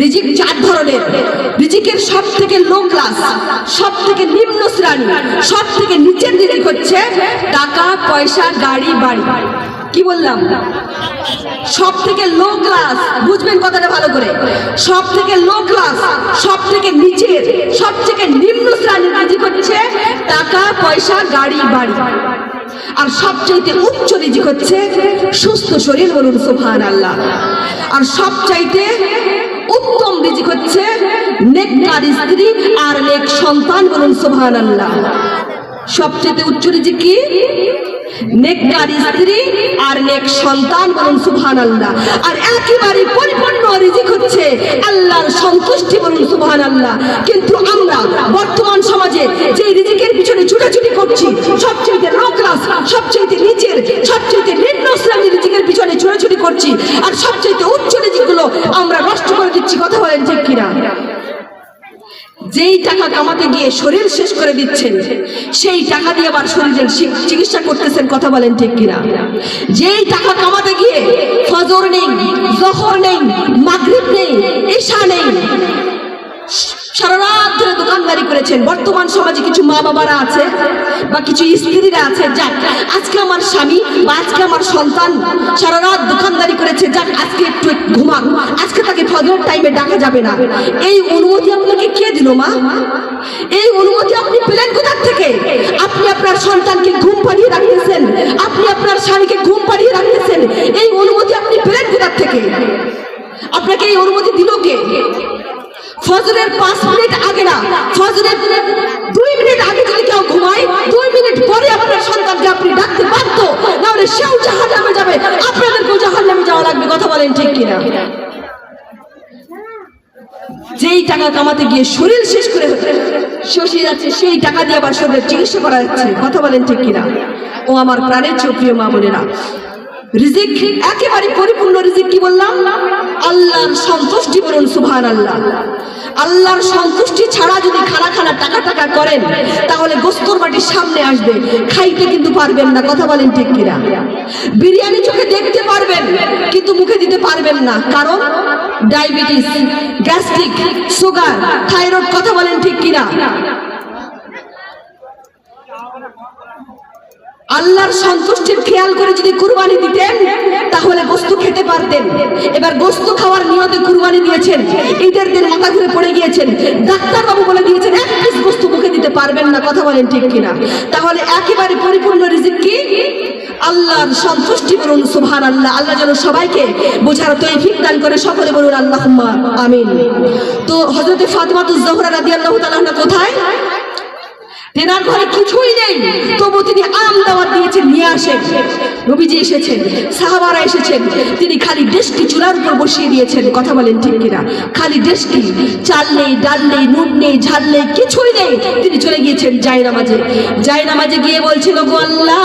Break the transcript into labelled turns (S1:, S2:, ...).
S1: রিজিক চার ধরনের। রিজিকের সব থেকে লো ক্লাস সব থেকে নিম্ন শ্রেণি সব থেকে নিচের রিজিক হচ্ছে টাকা, পয়সা, গাড়ি, বাড়ি। কি বললাম? সব থেকে লো ক্লাস বুঝবেন কথাটা ভালো করে। সব থেকে লো ক্লাস সব থেকে নিচের সব থেকে নিম্ন শ্রেণির রিজিক হচ্ছে টাকা, পয়সা, গাড়ি, বাড়ি। আর সবচাইতে উচ্চ রিজিক হচ্ছে সুস্থ শরীর বলুন সুবহান আল্লাহ আর সবচাইতে উত্তম রিজিক হচ্ছে নেককার স্ত্রী আর নেক সন্তান বলুন আল্লাহ সবচেয়ে উচ্চ রিজিক কি? নেককার স্ত্রী আর নেক সন্তান বলুন আর একেবারে পরিপূর্ণ রিজিক হচ্ছে আল্লাহর সন্তুষ্টি বলুন সুবহান আল্লাহ কিন্তু আমরা বর্তমান সমাজে যে রিজিকের পিছনে ছুটাছুটি করছি সবচেয়ে লো ক্লাস সবচেয়ে নিচের সবচেয়ে নিম্ন শ্রেণির রিজিকের পিছনে ছুটাছুটি করছি, আর সবচেয়ে উচ্চ রিজিকগুলো আমরা নষ্ট করে দিচ্ছি কথা বলেন ঠিক কিনা যেই টাকা কামাতে গিয়ে শরীর শেষ করে দিচ্ছেন, সেই টাকা দিয়ে আবার শরীরের চিকিৎসা করতেছেন, কথা বলেন ঠিক কিনা? যেই টাকা কামাতে গিয়ে ফজর নেই, জহর নেই, মাগরিব নেই, ঈশা নেই, সারা রাত ধরে দোকানদারি করেছেন। বর্তমান সমাজে কিছু মা বাবারা আছে বা কিছু স্ত্রীরা আছে আজকে আমার স্বামী বা আজকে আমার সন্তান সারা রাত দোকানদারি করেছে, যাক, আজকে একটু ঘুমাক। আজকে তাকে ফজরের টাইমে ডাকা যাবে না। এই অনুমতি আপনাকে কে দিল, মা? এই অনুমতি আপনি পেলেন কোথার থেকে? আপনি আপনার সন্তানকে ঘুম পাড়িয়ে রাখিয়েছেন। আপনি আপনার স্বামীকে ঘুম পাড়িয়ে রাখতেছেন এই অনুমতি আপনি পেলেন কোথার থেকে? আপনাকে এই অনুমতি দিল কে? ফজরের পাঁচ মিনিট আগে না বলেন ঠিক কিনা? যেই টাকা কামাতে গিয়ে শরীর শেষ করে শশী যাচ্ছে, সেই টাকা দিয়ে আবার শরীরের চিকিৎসা করা যাচ্ছে কথা বলেন ঠিক কিনা? ও আমার প্রাণের চেয়ে মা বোনেরা। রিজিক একেবারে পরিপূর্ণ রিজিক কি বললাম? আল্লাহর সন্তুষ্টি বলুন সুবহান আল্লাহ আল্লাহর সন্তুষ্টি ছাড়া যদি খানা খানা টাকা টাকা করেন, তাহলে গোস্তর বাটির সামনে আসবে। খাইতে কিন্তু পারবেন না, কথা বলেন ঠিক কিনা? বিরিয়ানি চোখে দেখতে পারবেন মুখে দিতে পারবেন না। কারণ ডায়াবেটিস, গ্যাস্ট্রিক, সুগার, থাইরয়েড কথা বলেন ঠিক কিনা? আল্লাহর সন্তুষ্টির খেয়াল করে যদি কুরবানি দিতেন, তাহলে গোস্ত খেতে পারতেন। এবার গোস্ত খাওয়ার নিয়তে কুরবানি দিয়েছেন। ঈদের দিন মাথা ঘুরে পড়ে গিয়েছেন। ডাক্তার বাবু বলে দিয়েছেন, এক পিস গোস্ত মুখে দিতে পারবেন না, কথা বলেন ঠিক কিনা? তাহলে একেবারে পরিপূর্ণ আল্লাহর সন্তুষ্টি বলুন সুবহান আল্লাহ আল্লাহ যেন সবাইকে বোঝার তৌফিক দান করে। সকলে বলুন আল্লাহ আমিন। তো হজরতে ফাতেমাতুজ জোহরা রাদিয়াল্লাহু তাআলা কোথায়? তেনার ঘরে কিছুই নেই। তবু তিনি আম দাওয়াত দিয়েছেন, নিয়ে আসেন। নবীজি এসেছেন, সাহাবারা এসেছেন। তিনি খালি ডেস্কি চুলার উপর বসিয়ে দিয়েছেন। কথা বলেন ঠিক কিনা? খালি ডেস্কি চাল নেই, ডাল নেই, নুন নেই, ঝাল নেই, কিছুই নেই। তিনি চলে গিয়েছেন জায়নামাজে। জায়নামাজে গিয়ে বলছিল, গো আল্লাহ